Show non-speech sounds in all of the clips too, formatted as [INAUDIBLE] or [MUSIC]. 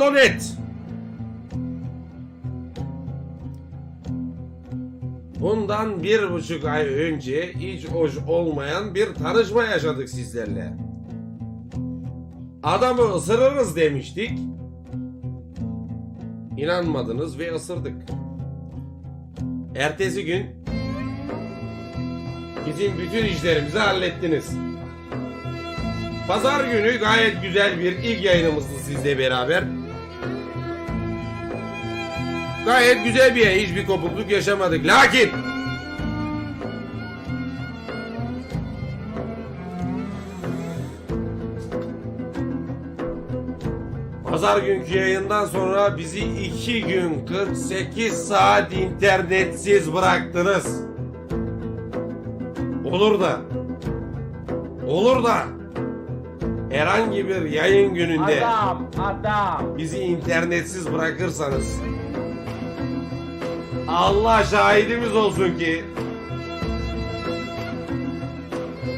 Kablonet. Bundan bir buçuk ay önce hiç hoş olmayan bir tanışma yaşadık sizlerle. Adamı ısırırız demiştik. İnanmadınız ve ısırdık. Ertesi gün bizim bütün işlerimizi hallettiniz. Pazar günü gayet güzel bir ilk yayınımızdı sizle beraber. Gayet güzel bir yayın. Hiçbir kopukluk yaşamadık. Lakin Pazar günkü yayından sonra bizi 2 gün 48 saat internetsiz bıraktınız. Olur da olur da herhangi bir yayın gününde Adam, adam. bizi internetsiz bırakırsanız Allah şahidimiz olsun ki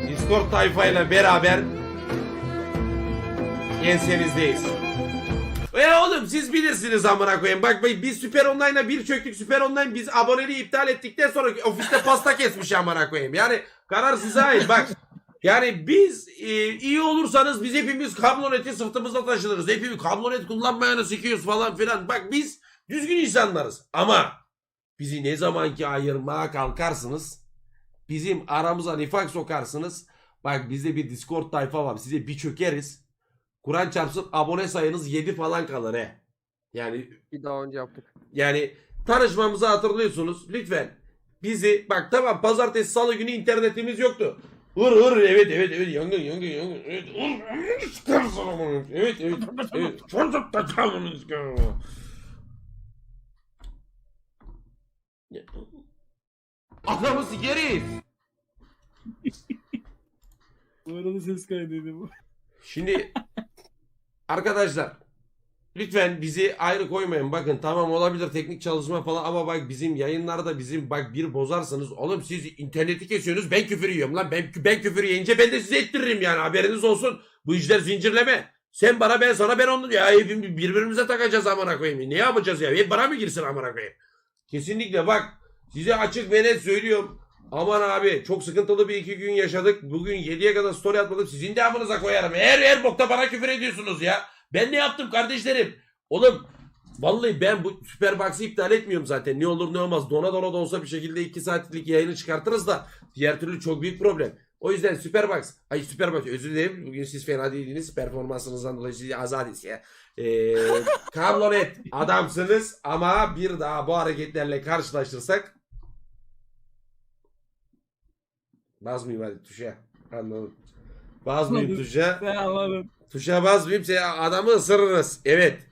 Discord tayfayla beraber ensenizdeyiz. E oğlum siz bilirsiniz amına koyayım. Bak bak, biz Süper Online'a bir çöktük. Süper Online biz aboneliği iptal ettikten sonra ofiste pasta [LAUGHS] kesmiş amına koyayım. Yani karar size ait bak. Yani biz e, iyi olursanız biz hepimiz kabloneti sırtımızda taşınırız. Hepimiz kablonet kullanmayanı sikiyoruz falan filan. Bak biz düzgün insanlarız. Ama bizi ne zamanki ayırmaya kalkarsınız bizim aramıza nifak sokarsınız. Bak bizde bir Discord tayfa var. Size bir çökeriz. Kur'an çarpsın abone sayınız 7 falan kalır he. Yani Bir daha önce yaptık. yani tanışmamızı hatırlıyorsunuz. Lütfen bizi bak tamam pazartesi salı günü internetimiz yoktu. Hır hır evet evet evet yangın yangın yangın evet hır hır çıkarsın ama evet evet evet [LAUGHS] çocuk da çalmanı çıkarım Adamı sikeriz. [LAUGHS] Bu arada ses kaydıydı bu. Şimdi arkadaşlar lütfen bizi ayrı koymayın. Bakın tamam olabilir teknik çalışma falan ama bak bizim yayınlarda bizim bak bir bozarsanız oğlum siz interneti kesiyorsunuz ben küfür yiyorum lan. Ben, ben küfür yiyince ben de size ettiririm yani haberiniz olsun. Bu işler zincirleme. Sen bana ben sana ben onu ya hepimiz birbirimize takacağız amına koyayım. Ne yapacağız ya? Hep bana mı girsin amına koyayım? Kesinlikle bak size açık ve net söylüyorum. Aman abi çok sıkıntılı bir iki gün yaşadık. Bugün 7'ye kadar story atmadım. Sizin de amınıza koyarım. Her her bokta bana küfür ediyorsunuz ya. Ben ne yaptım kardeşlerim? Oğlum vallahi ben bu Superbox'ı iptal etmiyorum zaten. Ne olur ne olmaz. Dona dona da olsa bir şekilde 2 saatlik yayını çıkartırız da diğer türlü çok büyük problem. O yüzden Superbox, ay Superbox özür dilerim. Bugün siz fena değildiniz. Performansınızdan dolayı sizi azadız ya. Ee, [LAUGHS] Kablonet adamsınız ama bir daha bu hareketlerle karşılaşırsak Basmayayım hadi tuşa. Anladım. Basmayayım Anladım. tuşa. Sen anladın. Tuşa basmayayım seni adamı ısırırız. Evet.